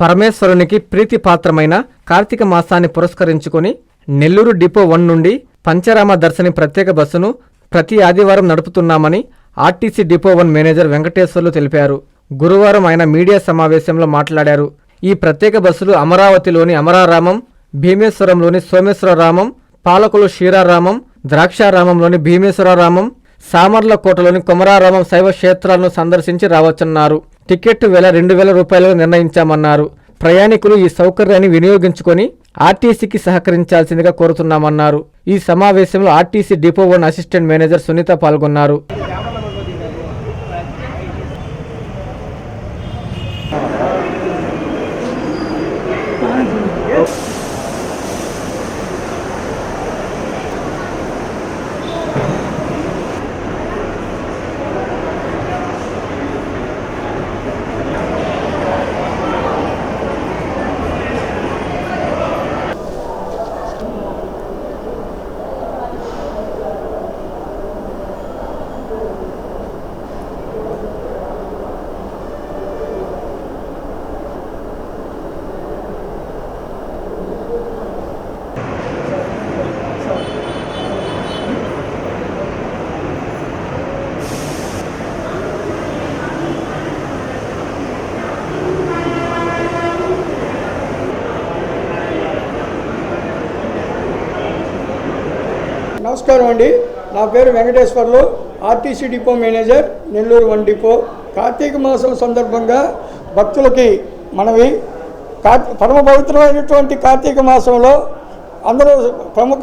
పరమేశ్వరునికి ప్రీతిపాత్రమైన కార్తీక మాసాన్ని పురస్కరించుకుని నెల్లూరు డిపో వన్ నుండి పంచరామ దర్శని ప్రత్యేక బస్సును ప్రతి ఆదివారం నడుపుతున్నామని RTC depot one manager Venkateswarlu తెలిపారు. గురువారం ఆయన మీడియా సమావేశంలో మాట్లాడారు. ఈ ప్రత్యేక బస్సులు అమరావతిలోని అమరారామం భీమేశ్వరంలోని సోమేశ్వరరామం పాలకులు క్షీరారామం ద్రాక్షారామంలోని భీమేశ్వరరామం సామర్లకోటలోని కొమరారామం శైవ క్షేత్రాలను సందర్శించి రావచ్చన్నారు. టికెట్ వెల రెండు వేల రూపాయలుగా నిర్ణయించామన్నారు. ప్రయాణికులు ఈ సౌకర్యాన్ని వినియోగించుకొని ఆర్టీసీకి సహకరించాల్సిందిగా కోరుతున్నామన్నారు. ఈ సమావేశంలో RTC depot one assistant manager Sunita పాల్గొన్నారు. నమస్కారం అండి. నా పేరు Venkateswarlu RTC depot manager Nellore one depot. Karthika మాసం సందర్భంగా భక్తులకి మనవి. పరమ పవిత్రమైనటువంటి కార్తీక మాసంలో అందరూ ప్రముఖ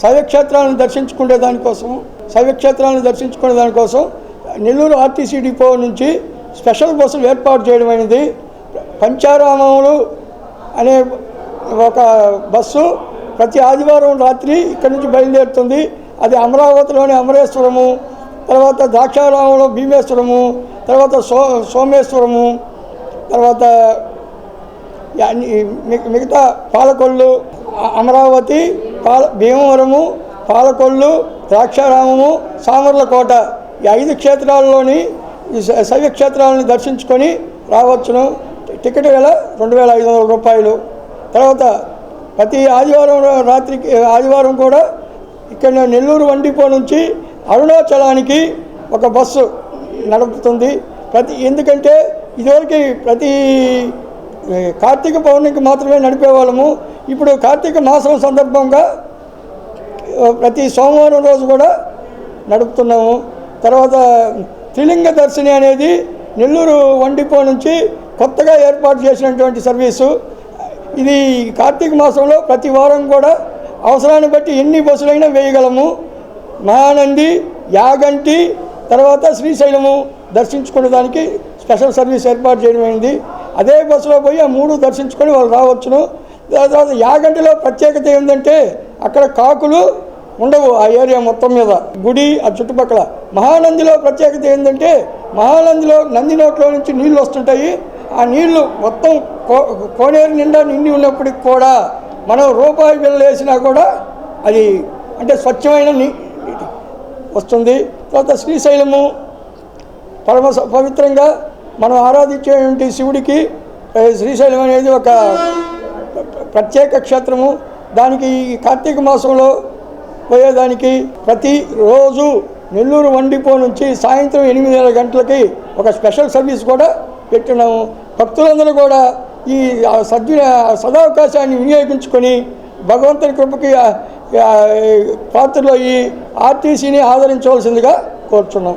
శైవక్షేత్రాలను దర్శించుకునే దానికోసం శైవక్షేత్రాలను దర్శించుకునే దానికోసం నెల్లూరు ఆర్టీసీ డిపో నుంచి స్పెషల్ బస్సులు ఏర్పాటు చేయడం అనేది పంచారామములు అనే ఒక బస్సు ప్రతి ఆదివారం రాత్రి ఇక్కడి నుంచి బయలుదేరుతుంది. అది అమరావతిలోని అమరేశ్వరము తర్వాత ద్రాక్షారామంలో భీమేశ్వరము తర్వాత సో సోమేశ్వరము తర్వాత మిగతా పాలకొల్లు అమరావతి పాల భీమవరము పాలకొల్లు ద్రాక్షారామము సామర్లకోట ఈ ఐదు క్షేత్రాల్లోని శైవ క్షేత్రాలను దర్శించుకొని రావచ్చును. టికెట్ వేల రెండు వేల ఐదు వందల రూపాయలు. తర్వాత ప్రతి ఆదివారం రాత్రికి ఆదివారం కూడా ఇక్కడ నెల్లూరు వండిపో నుంచి అరుణాచలానికి ఒక బస్సు నడుపుతుంది. ప్రతి ఎందుకంటే ఇదివరకు ప్రతి కార్తీక పౌర్ణమికి మాత్రమే నడిపేవాళ్ళము. ఇప్పుడు కార్తీక మాసం సందర్భంగా ప్రతి సోమవారం రోజు కూడా నడుపుతున్నాము. తర్వాత త్రిలింగ దర్శిని అనేది నెల్లూరు వండిపో నుంచి కొత్తగా ఏర్పాటు చేసినటువంటి సర్వీసు. ఇది కార్తీక మాసంలో ప్రతి వారం కూడా అవసరాన్ని బట్టి ఎన్ని బస్సులైనా వేయగలము. మహానంది యాగంటి తర్వాత శ్రీశైలము దర్శించుకునే దానికి స్పెషల్ సర్వీస్ ఏర్పాటు చేయడమైంది అదే బస్సులో పోయి ఆ మూడు దర్శించుకొని వాళ్ళు రావచ్చును. దాని తర్వాత యాగంటిలో ప్రత్యేకత ఏంటంటే అక్కడ కాకులు ఉండవు ఆ ఏరియా మొత్తం మీద. గుడి ఆ చుట్టుపక్కల. మహానందిలో ప్రత్యేకత ఏంటంటే మహానందిలో నంది నోట్లో నుంచి నీళ్ళు వస్తుంటాయి. ఆ నీళ్ళు మొత్తం కో కోనేరు నిండా నిండి ఉన్నప్పటికి కూడా మనం రూపాయి బిల్లు వేసినా కూడా అది అంటే స్వచ్ఛమైన వస్తుంది. తర్వాత శ్రీశైలము పరమ పవిత్రంగా మనం ఆరాధించేటువంటి శివుడికి శ్రీశైలం అనేది ఒక ప్రత్యేక క్షేత్రము. దానికి ఈ కార్తీక మాసంలో పోయేదానికి ప్రతి రోజు నెల్లూరు వండిపో నుంచి సాయంత్రం ఎనిమిదిన్నర గంటలకి ఒక స్పెషల్ సర్వీస్ కూడా పెట్టినాము. భక్తులందరూ కూడా ఈ సద్వి సదావకాశాన్ని వినియోగించుకొని భగవంతుని కృపకి పాత్రలో ఈ ఆర్టీసీని ఆదరించవలసిందిగా కోరుచున్నాం.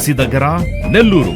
RTC దగ్గర నెల్లూరు.